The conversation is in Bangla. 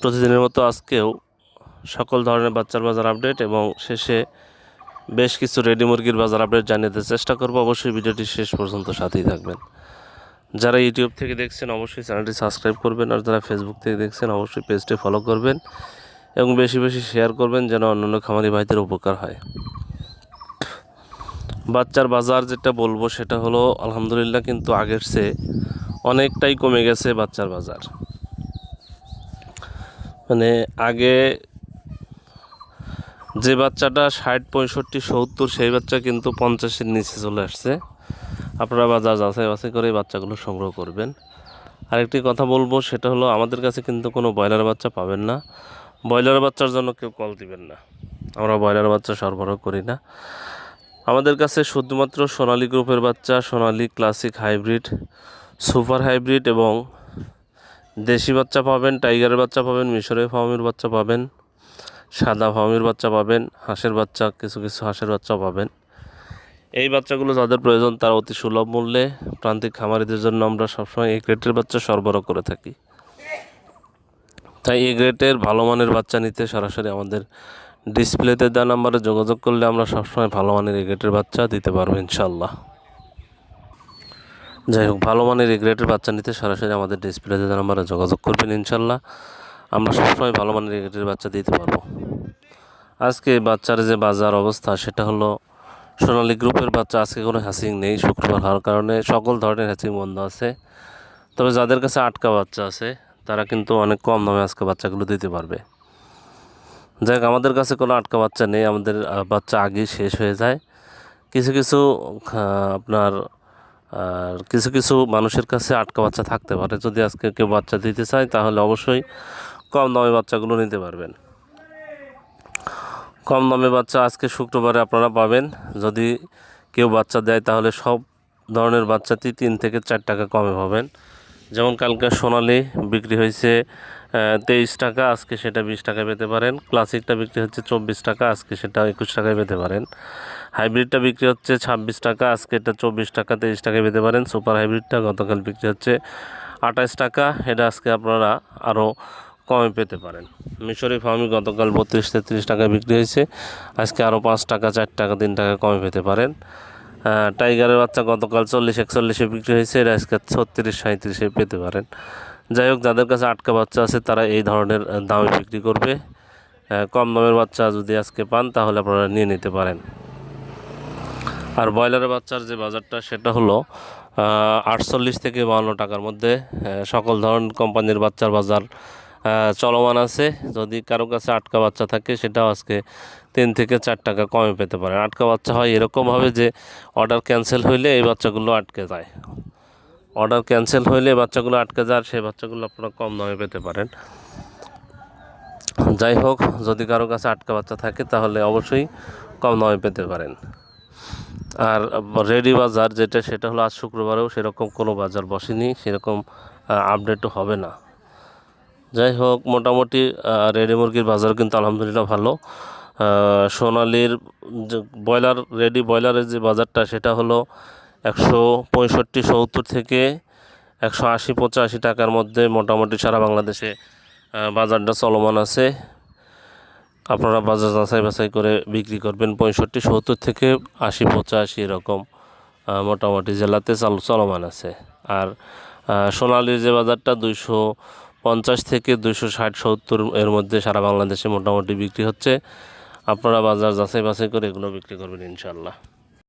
প্রতিদিনের মতো আজকেও সকল ধরনের বাচ্চার বাজার আপডেট এবং শেষে বেশ কিছু রেডি মুরগির বাজার আপডেট জানিয়ে দিতে চেষ্টা করব। অবশ্যই ভিডিওটি শেষ পর্যন্ত সাথেই থাকবেন। যারা ইউটিউব থেকে দেখছেন, অবশ্যই চ্যানেলটি সাবস্ক্রাইব করবেন আর যারা ফেসবুক থেকে দেখছেন, অবশ্যই পেজটি ফলো করবেন এবং বেশি বেশি শেয়ার করবেন যেন অন্যান্য খামারি ভাইদের উপকার হয়। বাচ্চার বাজার যেটা বলব সেটা হলো, আলহামদুলিল্লাহ কিন্তু আগের চেয়ে অনেকটাই কমে গেছে বাচ্চার বাজার। মানে আগে যে বাচ্চাটা ষাট, পঁয়ষট্টি, সত্তর, সেই বাচ্চা কিন্তু পঞ্চাশের নিচে চলে আসছে। আপনারা বাজার যাচাই বাছাই করে বাচ্চাগুলো সংগ্রহ করবেন। আরেকটি কথা বলব, সেটা হলো আমাদের কাছে কিন্তু কোনো ব্রয়লার বাচ্চা পাবেন না। ব্রয়লার বাচ্চার জন্য কেউ কল দিবেন না। আমরা ব্রয়লার বাচ্চা সরবরাহ করি না। আমাদের কাছে শুধুমাত্র সোনালী গ্রুপের বাচ্চা, সোনালী ক্লাসিক হাইব্রিড, সুপার হাইব্রিড এবং দেশি বাচ্চা পাবেন, টাইগারের বাচ্চা পাবেন, মিশরের ফার্মের বাচ্চা পাবেন, সাদা ফার্মের বাচ্চা পাবেন, হাঁসের বাচ্চা, কিছু কিছু হাঁসের বাচ্চা পাবেন। এই বাচ্চাগুলো যাদের প্রয়োজন তারা অতি সুলভ মূল্যে প্রান্তিক খামারিদের জন্য আমরা সবসময় এই গ্রেটের বাচ্চা সরবরাহ করে থাকি। তাই এই গ্রেটের ভালো মানের বাচ্চা নিতে সরাসরি আমাদের ডিসপ্লেতে দেওয়া নাম্বারে যোগাযোগ করলে আমরা সবসময় ভালো মানের এই গ্রেটের বাচ্চা দিতে পারব ইনশাল্লাহ যাই হোক, ভালো মানের এই বাচ্চা নিতে সরাসরি আমাদের ডিসপ্লেতে নাম্বারে যোগাযোগ করবেন ইনশাল্লাহ, আমরা সবসময় ভালো মানের এই বাচ্চা দিতে পারব। আজকে বাচ্চার যে বাজার অবস্থা, সেটা হলো সোনালী গ্রুপের বাচ্চা, আজকে কোনো হ্যাচিং নেই, শুক্রবার হওয়ার কারণে সকল ধরনের হ্যাচিং বন্ধ আছে। তবে যাদের কাছে আটকা বাচ্চা আছে, তারা কিন্তু অনেক কম দামে আজকে বাচ্চাগুলো দিতে পারবে। যাই আমাদের কাছে কোনো আটকা বাচ্চা নেই, আমাদের বাচ্চা আগেই শেষ হয়ে যায়। কিছু কিছু আপনার আর কিছু কিছু মানুষের কাছে আটকা বাচ্চা থাকতে পারে। যদি আজকে কেউ বাচ্চা দিতে চায়, তাহলে অবশ্যই কম দামে বাচ্চাগুলো নিতে পারবেন। কম দামে বাচ্চা আজকে শুক্রবারে আপনারা পাবেন। যদি কেউ বাচ্চা দেয়, তাহলে সব ধরনের বাচ্চাতেই তিন থেকে চার টাকা কমে পাবেন। যেমন কালকে সোনালি বিক্রি হয়েছে তেইশ টাকা, আজকে সেটা বিশ টাকায় পেতে পারেন। ক্লাসিকটা বিক্রি হচ্ছে চব্বিশ টাকা, আজকে সেটা একুশ টাকায় পেতে পারেন। হাইব্রিডটা বিক্রি হচ্ছে ছাব্বিশ টাকা, আজকে এটা চব্বিশ টাকা তেইশ টাকায় পেতে পারেন। সুপার হাইব্রিডটা গতকাল বিক্রি হচ্ছে আঠাশ টাকা, এটা আজকে আপনারা আরও কমে পেতে পারেন। মিশরি ফার্মি গতকাল বত্রিশ, তেত্রিশ টাকায় বিক্রি হয়েছে, আজকে আরও পাঁচ টাকা, চার টাকা, তিন টাকা কমে পেতে পারেন। টাইগারের বাচ্চা গতকাল চল্লিশ, একচল্লিশে বিক্রি হয়েছে, এটা আজকে ছত্রিশ সাঁত্রিশে পেতে পারেন। যাই হোক, যাদের কাছে আটকা বাচ্চা আছে, তারা এই ধরনের দামে বিক্রি করবে। কম দামের বাচ্চা যদি আজকে পান, তাহলে আপনারা নিয়ে নিতে পারেন। আর ব্রয়লারের বাচ্চার যে বাজারটা, সেটা হলো আটচল্লিশ থেকে বাউন্ন টাকার মধ্যে সকল ধরনের কোম্পানির বাচ্চার বাজার চলমান আছে। যদি কারও কাছে আটকা বাচ্চা থাকে, সেটাও আজকে তিন থেকে চার টাকা কমে পেতে পারেন আটকা বাচ্চা হয় এরকমভাবে যে, অর্ডার ক্যান্সেল হইলে এই বাচ্চাগুলো আটকে যায়। অর্ডার ক্যান্সেল হইলে বাচ্চাগুলো আটকে যায় সেই বাচ্চাগুলো আপনারা কম দামে পেতে পারেন। যাই হোক, যদি কারও কাছে আটকা বাচ্চা থাকে, তাহলে অবশ্যই কম দামে পেতে পারেন। আর রেডি বাজার যেটা, সেটা হলো আজ শুক্রবারেও সেরকম কোনো বাজার বসেনি, সেরকম আপডেটও হবে না। যাই হোক, মোটামুটি রেডি মুরগির বাজার কিন্তু আলহামদুলিল্লাহ ভালো। সোনালির ব্রয়লার, রেডি ব্রয়লারের যে বাজারটা, সেটা হলো একশো পঁয়ষট্টি সত্তর থেকে একশো আশি পঁচাশি টাকার মধ্যে মোটামুটি সারা বাংলাদেশে বাজারটা চলমান আছে। আপনারা বাজার যাচাই বাছাই করে বিক্রি করবেন পঁয়ষট্টি, সত্তর থেকে আশি, পঁচাশি এরকম মোটামুটি জেলাতে চালু চলমান আছে। আর সোনালির যে বাজারটা দুইশো পঞ্চাশ থেকে দুইশো ষাট, সত্তর এর মধ্যে সারা বাংলাদেশে মোটামুটি বিক্রি হচ্ছে। আপনারা বাজার যাচাই বাছাই করে এগুলো বিক্রি করবেন ইনশাল্লাহ